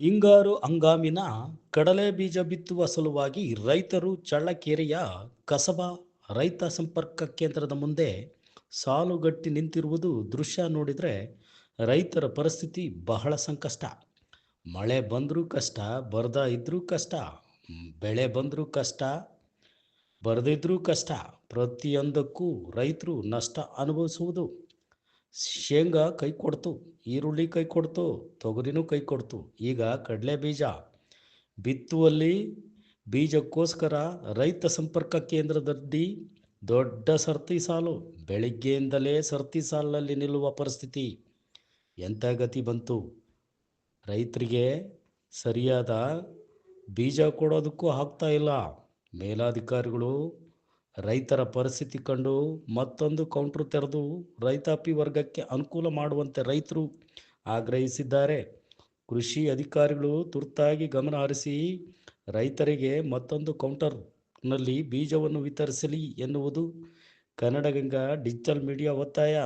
ಹಿಂಗಾರು ಹಂಗಾಮಿನ ಕಡಲೆ ಬೀಜ ಬಿತ್ತುವ ಸಲುವಾಗಿ ರೈತರು ಚಳ್ಳಕೆರೆಯ ಕಸಬಾ ರೈತ ಸಂಪರ್ಕ ಕೇಂದ್ರದ ಮುಂದೆ ಸಾಲುಗಟ್ಟಿ ನಿಂತಿರುವುದು ದೃಶ್ಯ ನೋಡಿದರೆ ರೈತರ ಪರಿಸ್ಥಿತಿ ಬಹಳ ಸಂಕಷ್ಟ. ಮಳೆ ಬಂದರೂ ಕಷ್ಟ, ಬರದ ಇದ್ದರೂ ಕಷ್ಟ, ಬೆಳೆ ಬಂದರೂ ಕಷ್ಟ, ಬರದಿದ್ರೂ ಕಷ್ಟ. ಪ್ರತಿಯೊಂದಕ್ಕೂ ರೈತರು ನಷ್ಟ ಅನುಭವಿಸುವುದು. ಶೇಂಗಾ ಕೈ ಕೊಡ್ತು, ಈರುಳ್ಳಿ ಕೈ ಕೊಡ್ತು, ತೊಗರಿನೂ ಕೈ ಕೊಡ್ತು. ಈಗ ಕಡಲೆ ಬೀಜ. ಬಿತ್ತುವಲ್ಲಿ ಬೀಜಕ್ಕೋಸ್ಕರ ರೈತ ಸಂಪರ್ಕ ಕೇಂದ್ರದಲ್ಲಿ ದೊಡ್ಡ ಸರ್ತಿ ಸಾಲು. ಬೆಳಿಗ್ಗೆಯಿಂದಲೇ ಸರ್ತಿ ಸಾಲಿನಲ್ಲಿ ನಿಲ್ಲುವ ಪರಿಸ್ಥಿತಿ. ಎಂಥ ಗತಿ ಬಂತು? ರೈತರಿಗೆ ಸರಿಯಾದ ಬೀಜ ಕೊಡೋದಕ್ಕೂ ಆಗ್ತಾ ಇಲ್ಲ. ಮೇಲಾಧಿಕಾರಿಗಳು ರೈತರ ಪರಿಸ್ಥಿತಿ ಕಂಡು ಮತ್ತೊಂದು ಕೌಂಟ್ರು ತೆರೆದು ರೈತಾಪಿ ವರ್ಗಕ್ಕೆ ಅನುಕೂಲ ಮಾಡುವಂತೆ ರೈತರು ಆಗ್ರಹಿಸಿದ್ದಾರೆ. ಕೃಷಿ ಅಧಿಕಾರಿಗಳು ತುರ್ತಾಗಿ ಗಮನ ಹರಿಸಿ ರೈತರಿಗೆ ಮತ್ತೊಂದು ಕೌಂಟರ್ನಲ್ಲಿ ಬೀಜವನ್ನು ವಿತರಿಸಲಿ ಎನ್ನುವುದು ಕನ್ನಡಗಂಗಾ ಡಿಜಿಟಲ್ ಮೀಡಿಯಾ ಒತ್ತಾಯ.